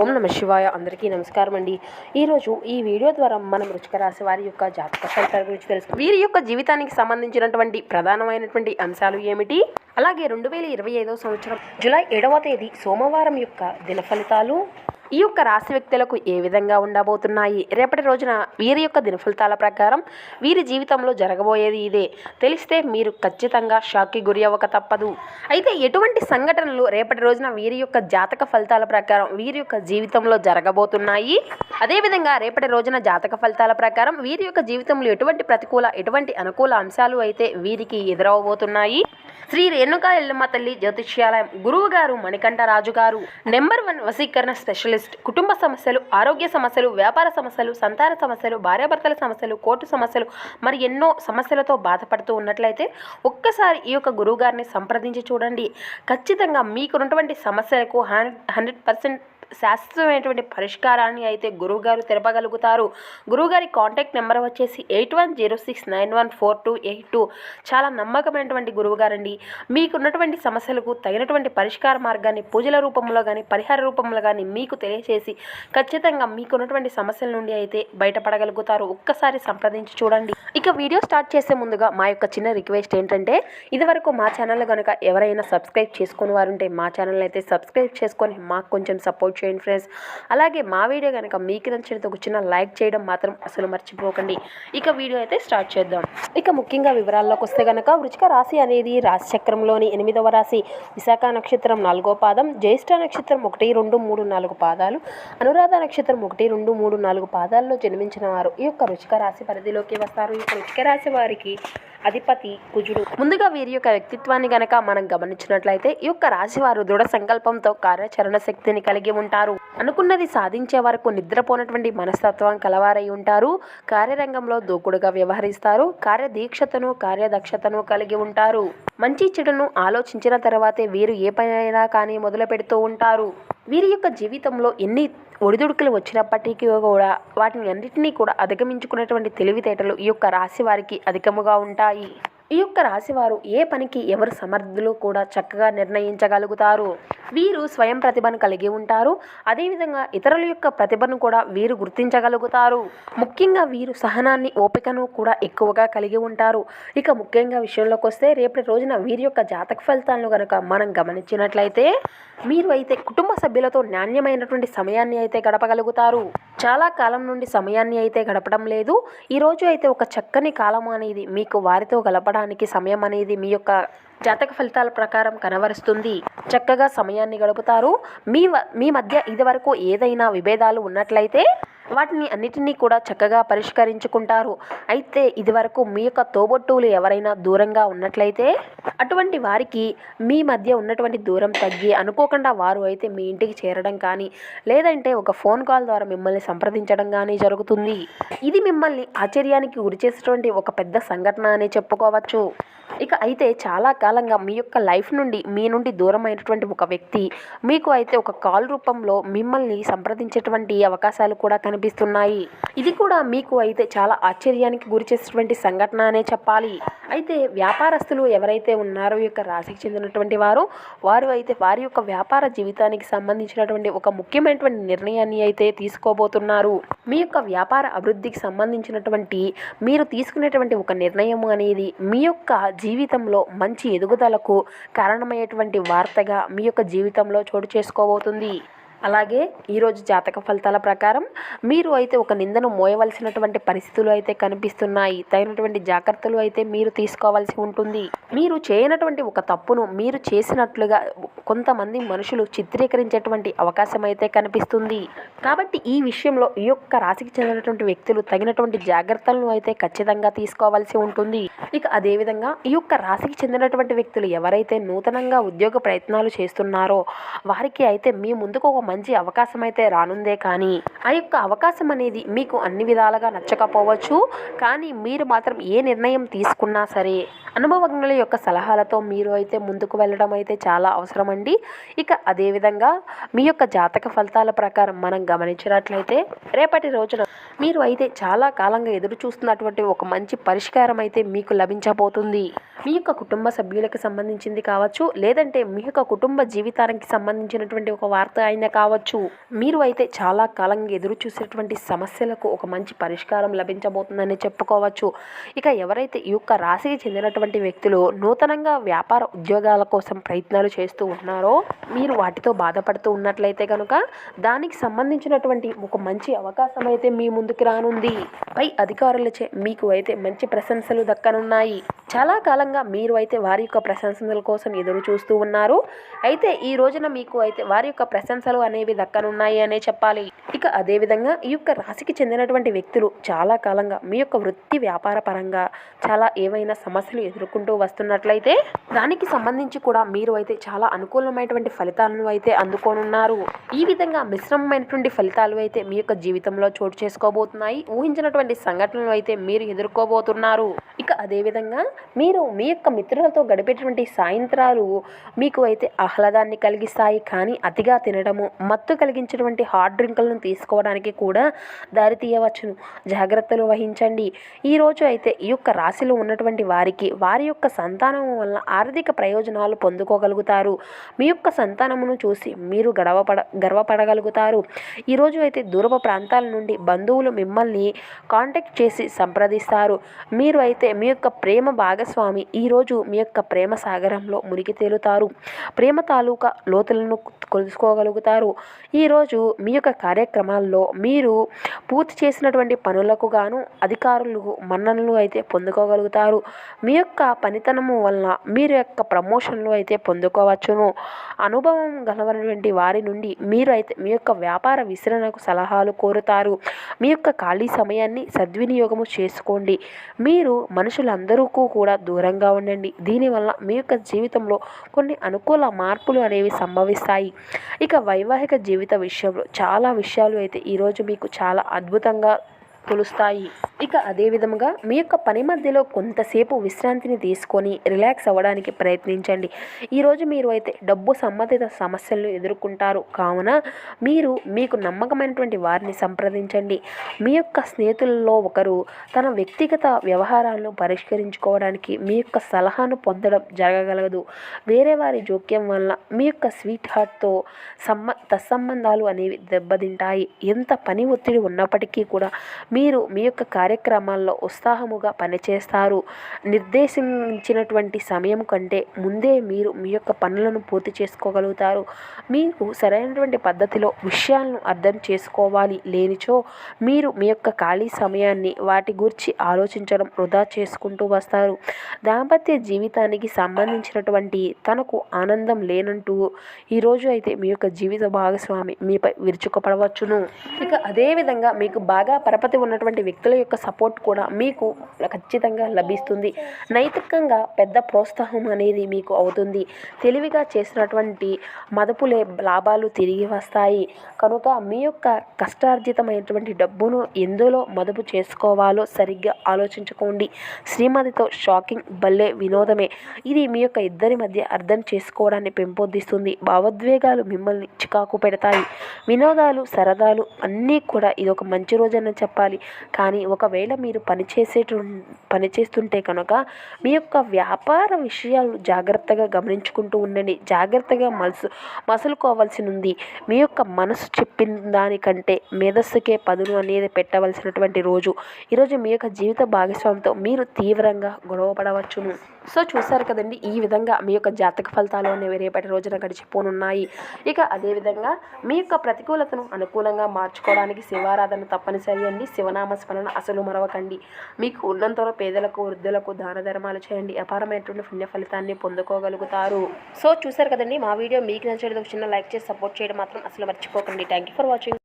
ఓం నమ శివాయ. అందరికీ నమస్కారం అండి. ఈరోజు ఈ వీడియో ద్వారా మనం రుచిక రాశి వారి యొక్క జాతక ఫలితాల గురించి తెలుసు వీరి యొక్క జీవితానికి సంబంధించినటువంటి ప్రధానమైనటువంటి అంశాలు ఏమిటి? అలాగే రెండు వేల ఇరవై ఐదవ సంవత్సరం జూలై ఏడవ తేదీ సోమవారం యొక్క దిన ఫలితాలు ఈ యొక్క రాశి వ్యక్తులకు ఏ విధంగా ఉండబోతున్నాయి? రేపటి రోజున వీరి యొక్క దినఫలితాల ప్రకారం వీరి జీవితంలో జరగబోయేది ఇదే. తెలిస్తే మీరు ఖచ్చితంగా షాక్కి గురి అవ్వక తప్పదు. అయితే ఎటువంటి సంఘటనలు రేపటి రోజున వీరి యొక్క జాతక ఫలితాల ప్రకారం వీరి యొక్క జీవితంలో జరగబోతున్నాయి? అదేవిధంగా రేపటి రోజున జాతక ఫలితాల ప్రకారం వీరి యొక్క జీవితంలో ఎటువంటి ప్రతికూల ఎటువంటి అనుకూల అంశాలు అయితే వీరికి ఎదురవబోతున్నాయి శ్రీ రేణుకా ఎల్లమ్మ తల్లి జ్యోతిష్యాలయం గురువు గారు మణికంఠరాజు గారు నెంబర్ వన్ వసీకరణ స్పెషలిస్ట్ కుటుంబ సమస్యలు ఆరోగ్య సమస్యలు వ్యాపార సమస్యలు సంతాన సమస్యలు భార్యాభర్తల సమస్యలు కోర్టు సమస్యలు మరి ఎన్నో సమస్యలతో బాధపడుతూ ఉన్నట్లయితే ఒక్కసారి ఈ యొక్క గురువు గారిని సంప్రదించి చూడండి. ఖచ్చితంగా మీకున్నటువంటి సమస్యలకు హండ్రెడ్ హండ్రెడ్ పర్సెంట్ శాశ్వతమైనటువంటి పరిష్కారాన్ని అయితే గురువుగారు తెలపగలుగుతారు గురువుగారి కాంటాక్ట్ నెంబర్ వచ్చేసి eight one zero six nine one four two eight two. చాలా నమ్మకమైనటువంటి గురువుగారండి. మీకున్నటువంటి సమస్యలకు తగినటువంటి పరిష్కార మార్గాన్ని పూజల రూపంలో కానీ పరిహార రూపంలో కానీ మీకు తెలియజేసి ఖచ్చితంగా మీకున్నటువంటి సమస్యల నుండి అయితే బయటపడగలుగుతారు. ఒక్కసారి సంప్రదించి చూడండి. ఇక వీడియో స్టార్ట్ చేసే ముందుగా మా యొక్క చిన్న రిక్వెస్ట్ ఏంటంటే ఇదివరకు మా ఛానల్ కనుక ఎవరైనా సబ్స్క్రైబ్ చేసుకుని వారు ఉంటే మా ఛానల్ అయితే సబ్స్క్రైబ్ చేసుకొని మాకు కొంచెం సపోర్ట్ చేయండి ఫ్రెండ్స్. అలాగే మా వీడియో కనుక మీకు నచ్చినట్టు ఒక చిన్న లైక్ చేయడం మాత్రం అసలు మర్చిపోకండి. ఇక వీడియో అయితే స్టార్ట్ చేద్దాం. ఇక ముఖ్యంగా వివరాల్లోకి వస్తే కనుక వృచిక రాశి అనేది రాశి చక్రంలోని ఎనిమిదవ రాశి విశాఖ నక్షత్రం నాలుగో పాదం జ్యేష్ఠ నక్షత్రం ఒకటి రెండు మూడు నాలుగు పాదాలు అనురాధ నక్షత్రం ఒకటి రెండు మూడు నాలుగు పాదాల్లో జన్మించిన వారు ఈ యొక్క రుచిక రాశి పరిధిలోకి వస్తారు. ఈ యొక్క రుచిక రాశి వారికి అధిపతి కుజుడు. ముందుగా వీరి యొక్క వ్యక్తిత్వాన్ని గనక మనం గమనించినట్లయితే ఈ యొక్క రాశి వారు దృఢ సంకల్పంతో కార్యాచరణ శక్తిని కలిగి ఉంటారు. అనుకున్నది సాధించే వరకు నిద్రపోనటువంటి మనస్తత్వం కలవారై ఉంటారు. కార్యరంగంలో దూకుడుగా వ్యవహరిస్తారు. కార్యదీక్షతను కార్యదక్షతను కలిగి ఉంటారు. మంచి చెడును ఆలోచించిన తర్వాతే వీరు ఏ పనైనా కానీ మొదలు పెడుతూ ఉంటారు. వీరి యొక్క జీవితంలో ఎన్ని ఒడిదుడుకులు వచ్చినప్పటికీ కూడా వాటిని అన్నిటినీ కూడా అధిగమించుకునేటువంటి తెలివితేటలు ఈ యొక్క రాశి వారికి అధికముగా ఉంటాయి. ఈ యొక్క రాశివారు ఏ పనికి ఎవరు సమర్థులు కూడా చక్కగా నిర్ణయించగలుగుతారు? వీరు స్వయం ప్రతిభను కలిగి ఉంటారు. అదేవిధంగా ఇతరుల యొక్క ప్రతిభను కూడా వీరు గుర్తించగలుగుతారు. ముఖ్యంగా వీరు సహనాన్ని ఓపికను కూడా ఎక్కువగా కలిగి ఉంటారు. ఇక ముఖ్యంగా విషయంలోకి వస్తే రేపటి రోజున వీరి యొక్క జాతక ఫలితాలను కనుక మనం గమనించినట్లయితే మీరు అయితే కుటుంబ సభ్యులతో నాణ్యమైనటువంటి సమయాన్ని అయితే గడపగలుగుతారు. చాలా కాలం నుండి సమయాన్ని అయితే గడపడం లేదు. ఈ రోజు అయితే ఒక చక్కని కాలం అనేది మీకు వారితో గడపడానికి సమయం అనేది మీ యొక్క జాతక ఫలితాల ప్రకారం కనవరుస్తుంది చక్కగా సమయాన్ని గడుపుతారు. మీ వ- మీ మధ్య ఇదివరకు ఏదైనా విభేదాలు ఉన్నట్లయితే వాటిని అన్నిటినీ కూడా చక్కగా పరిష్కరించుకుంటారు. అయితే ఇదివరకు మీ యొక్క తోబొట్టువులు ఎవరైనా దూరంగా ఉన్నట్లయితే అటువంటి వారికి మీ మధ్య ఉన్నటువంటి దూరం తగ్గి అనుకోకుండా వారు అయితే మీ ఇంటికి చేరడం కానీ లేదంటే ఒక ఫోన్ కాల్ ద్వారా మిమ్మల్ని సంప్రదించడం కానీ జరుగుతుంది. ఇది మిమ్మల్ని ఆశ్చర్యానికి గురిచేసేటువంటి ఒక పెద్ద సంఘటన అని చెప్పుకోవచ్చు. ఇక అయితే చాలా కాలంగా మీ యొక్క లైఫ్ నుండి మీ నుండి దూరమైనటువంటి ఒక వ్యక్తి మీకు అయితే ఒక కాల్ రూపంలో మిమ్మల్ని సంప్రదించేటువంటి అవకాశాలు కూడా కనిపిస్తున్నాయి. ఇది కూడా మీకు అయితే చాలా ఆశ్చర్యానికి గురి చేసేటువంటి సంఘటన అనే చెప్పాలి. అయితే వ్యాపారస్తులు ఎవరైతే ఉన్నారో ఈ యొక్క రాశికి చెందినటువంటి వారు వారు అయితే వారి యొక్క వ్యాపార జీవితానికి సంబంధించినటువంటి ఒక ముఖ్యమైనటువంటి నిర్ణయాన్ని అయితే తీసుకోబోతున్నారు. మీ యొక్క వ్యాపార అభివృద్ధికి సంబంధించినటువంటి మీరు తీసుకునేటువంటి ఒక నిర్ణయం అనేది మీ యొక్క జీవితంలో మంచి ఎదుగుదలకు కారణమయ్యేటువంటి వార్తగా మీ యొక్క జీవితంలో చోటు చేసుకోబోతుంది. అలాగే ఈరోజు జాతక ఫలితాల ప్రకారం మీరు అయితే ఒక నిందను మోయవలసినటువంటి పరిస్థితులు అయితే కనిపిస్తున్నాయి. తగినటువంటి జాగ్రత్తలు అయితే మీరు తీసుకోవాల్సి ఉంటుంది. మీరు చేయనటువంటి ఒక తప్పును మీరు చేసినట్లుగా కొంతమంది మనుషులు చిత్రీకరించేటువంటి అవకాశం అయితే కనిపిస్తుంది. కాబట్టి ఈ విషయంలో ఈ యొక్క రాశికి చెందినటువంటి వ్యక్తులు తగినటువంటి జాగ్రత్తలను అయితే ఖచ్చితంగా తీసుకోవాల్సి ఉంటుంది. ఇక అదేవిధంగా ఈ యొక్క రాశికి చెందినటువంటి వ్యక్తులు ఎవరైతే నూతనంగా ఉద్యోగ ప్రయత్నాలు చేస్తున్నారో వారికి అయితే మీ ముందుకు ఒక మంచి అవకాశం అయితే రానుందే కానీ ఆ యొక్క అవకాశం అనేది మీకు అన్ని విధాలుగా నచ్చకపోవచ్చు. కానీ మీరు మాత్రం ఏ నిర్ణయం తీసుకున్నా సరే అనుభవజ్ఞుల యొక్క సలహాలతో మీరు అయితే ముందుకు వెళ్ళడం అయితే చాలా అవసరం అండి ఇక అదేవిధంగా మీ యొక్క జాతక ఫలితాల ప్రకారం మనం గమనించినట్లయితే రేపటి రోజున మీరు అయితే చాలా కాలంగా ఎదురు చూస్తున్నటువంటి ఒక మంచి పరిష్కారం అయితే మీకు లభించబోతుంది. మీ యొక్క కుటుంబ సభ్యులకు సంబంధించింది కావచ్చు లేదంటే మీ యొక్క కుటుంబ జీవితానికి సంబంధించినటువంటి ఒక వార్త అయినా కావచ్చు. మీరు అయితే చాలా కాలంగా ఎదురు చూసేటువంటి సమస్యలకు ఒక మంచి పరిష్కారం లభించబోతుందని చెప్పుకోవచ్చు. ఇక ఎవరైతే ఈ యొక్క రాశికి చెందినటువంటి వ్యక్తులు నూతనంగా వ్యాపార ఉద్యోగాల కోసం ప్రయత్నాలు చేస్తూ ఉన్నారో మీరు వాటితో బాధపడుతూ ఉన్నట్లయితే కనుక దానికి సంబంధించినటువంటి ఒక మంచి అవకాశం అయితే మీ ముందు ముందుకు రానుంది. పై అధికారులచే మీకు అయితే మంచి ప్రశంసలు దక్కనున్నాయి. చాలా కాలంగా మీరు అయితే వారి యొక్క ప్రశంసల కోసం ఎదురు చూస్తూ ఉన్నారు. అయితే ఈ రోజున మీకు అయితే వారి యొక్క ప్రశంసలు అనేవి దక్కనున్నాయి అనే చెప్పాలి. ఇక అదేవిధంగా ఈ యొక్క రాశికి చెందినటువంటి వ్యక్తులు చాలా కాలంగా మీ యొక్క వృత్తి వ్యాపార పరంగా చాలా ఏవైనా సమస్యలు ఎదుర్కొంటూ వస్తున్నట్లయితే దానికి సంబంధించి కూడా మీరు అయితే చాలా అనుకూలమైనటువంటి ఫలితాలను అయితే అందుకోనున్నారు. ఈ విధంగా మిశ్రమమైనటువంటి ఫలితాలు అయితే మీ యొక్క జీవితంలో చోటు చేసుకోబోతున్నాయి ఊహించినటువంటి సంఘటనలు అయితే మీరు ఎదుర్కోబోతున్నారు. ఇక అదేవిధంగా మీరు మీ యొక్క మిత్రులతో గడిపేటువంటి సాయంత్రాలు మీకు అయితే ఆహ్లాదాన్ని కలిగిస్తాయి. కానీ అతిగా తినడము మత్తు కలిగించినటువంటి హాట్ డ్రింకులను తీసుకోవడానికి కూడా దారి తీయవచ్చును. జాగ్రత్తలు వహించండి. ఈరోజు అయితే ఈ యొక్క రాశిలో ఉన్నటువంటి వారికి వారి యొక్క సంతానం వల్ల ఆర్థిక ప్రయోజనాలు పొందుకోగలుగుతారు. మీ యొక్క సంతానమును చూసి మీరు గడవపడ గర్వపడగలుగుతారు. ఈరోజు అయితే దూరపు ప్రాంతాల నుండి బంధువులు మిమ్మల్ని కాంటాక్ట్ చేసి సంప్రదిస్తారు. మీరు అయితే మీ యొక్క ప్రేమ భాగస్వామి. ఈరోజు మీ యొక్క ప్రేమ సాగరంలో మునిగి తేలుతారు. ప్రేమ తాలూకా లోతులను కొలుసుకోగలుగుతారు ఈరోజు మీ యొక్క కార్యక్రమాల్లో మీరు పూర్తి చేసినటువంటి పనులకు గాను అధికారులు మన్ననలు అయితే పొందుకోగలుగుతారు. మీ యొక్క పనితనము వలన మీరు యొక్క ప్రమోషన్లు అయితే పొందుకోవచ్చును. అనుభవం గలవనటువంటి వారి నుండి మీరు అయితే మీ యొక్క వ్యాపార విస్తరణకు సలహాలు కోరుతారు. మీ యొక్క ఖాళీ సమయాన్ని సద్వినియోగము చేసుకోండి. మీరు మనుషులందరికీ కూడా దూరంగా ఉండండి. దీనివల్ల మీ యొక్క జీవితంలో కొన్ని అనుకూల మార్పులు అనేవి సంభవిస్తాయి. ఇక వైవాహిక జీవిత విషయంలో చాలా విషయాలు అయితే ఈరోజు మీకు చాలా అద్భుతంగా కొలుస్తాయి. ఇక అదే విధముగా మీ యొక్క పని మధ్యలో కొంతసేపు విశ్రాంతిని తీసుకొని రిలాక్స్ అవ్వడానికి ప్రయత్నించండి. ఈరోజు మీరు అయితే డబ్బు సంబంధిత సమస్యలను ఎదుర్కొంటారు. కావున మీరు మీకు నమ్మకమైనటువంటి వారిని సంప్రదించండి. మీ యొక్క స్నేహితులలో ఒకరు తన వ్యక్తిగత వ్యవహారాలను పరిష్కరించుకోవడానికి మీ యొక్క సలహాను పొందడం జరగగలదు. వేరే వారి జోక్యం వల్ల మీ యొక్క స్వీట్ హార్ట్తో సంబ తత్సంబంధాలు అనేవి దెబ్బతింటాయి. ఎంత పని ఒత్తిడి ఉన్నప్పటికీ కూడా మీరు మీ యొక్క కార్యక్రమాల్లో ఉత్సాహముగా పనిచేస్తారు. నిర్దేశించినటువంటి సమయం కంటే ముందే మీరు మీ యొక్క పనులను పూర్తి చేసుకోగలుగుతారు. మీకు సరైనటువంటి పద్ధతిలో విషయాలను అర్థం చేసుకోవాలి లేనిచో మీరు మీ యొక్క ఖాళీ సమయాన్ని వాటి గురించి ఆలోచించడం వృధా చేసుకుంటూ వస్తారు. దాంపత్య జీవితానికి సంబంధించినటువంటి తనకు ఆనందం లేనంటూ ఈరోజు అయితే మీ యొక్క జీవిత భాగస్వామి మీపై విరుచుకుపడవచ్చును. ఇక అదేవిధంగా మీకు బాగా పరపతి ఉన్నటువంటి వ్యక్తుల యొక్క సపోర్ట్ కూడా మీకు ఖచ్చితంగా లభిస్తుంది. నైతికంగా పెద్ద ప్రోత్సాహం అనేది మీకు అవుతుంది. తెలివిగా చేసినటువంటి మదుపులే లాభాలు తిరిగి వస్తాయి. కనుక మీ యొక్క కష్టార్జితమైనటువంటి డబ్బును ఎందులో మదుపు చేసుకోవాలో సరిగ్గా ఆలోచించుకోండి. శ్రీమతితో షాకింగ్ భలే వినోదమే. ఇది మీ యొక్క ఇద్దరి మధ్య అర్థం చేసుకోవడాన్ని పెంపొందిస్తుంది. భావోద్వేగాలు మిమ్మల్ని చికాకు పెడతాయి. వినోదాలు సరదాలు అన్నీ కూడా ఇది ఒక మంచి రోజని చెప్పాలి. కానీ ఒకవేళ మీరు పనిచేసేటు పనిచేస్తుంటే కనుక మీ యొక్క వ్యాపార విషయాలు జాగ్రత్తగా గమనించుకుంటూ ఉండండి. జాగ్రత్తగా మసు మసులుకోవాల్సి ఉంది మీ యొక్క మనసు చెప్పిన దానికంటే మేధస్సుకే పదును అనేది పెట్టవలసినటువంటి రోజు. ఈరోజు మీ యొక్క జీవిత భాగస్వామితో మీరు తీవ్రంగా గొడవ పడవచ్చును సో చూసారు కదండి ఈ విధంగా మీ యొక్క జాతక ఫలితాలు అనేవి రేపటి రోజున గడిచిపోనున్నాయి. ఇక అదేవిధంగా మీ యొక్క ప్రతికూలతను అనుకూలంగా మార్చుకోవడానికి శివారాధన తప్పనిసరి అండి. శివనామ స్మరణ అసలు మరవకండి. మీకు ఉన్నంతలో పేదలకు వృద్ధులకు దాన ధర్మాలు చేయండి. అపారమైనటువంటి పుణ్య ఫలితాన్ని పొందుకోగలుగుతారు. సో చూసారు కదండి మా వీడియో మీకు నచ్చలేదు ఒక చిన్న లైక్ చేసి సపోర్ట్ చేయడం మాత్రం అసలు మర్చిపోకండి. Thank you for watching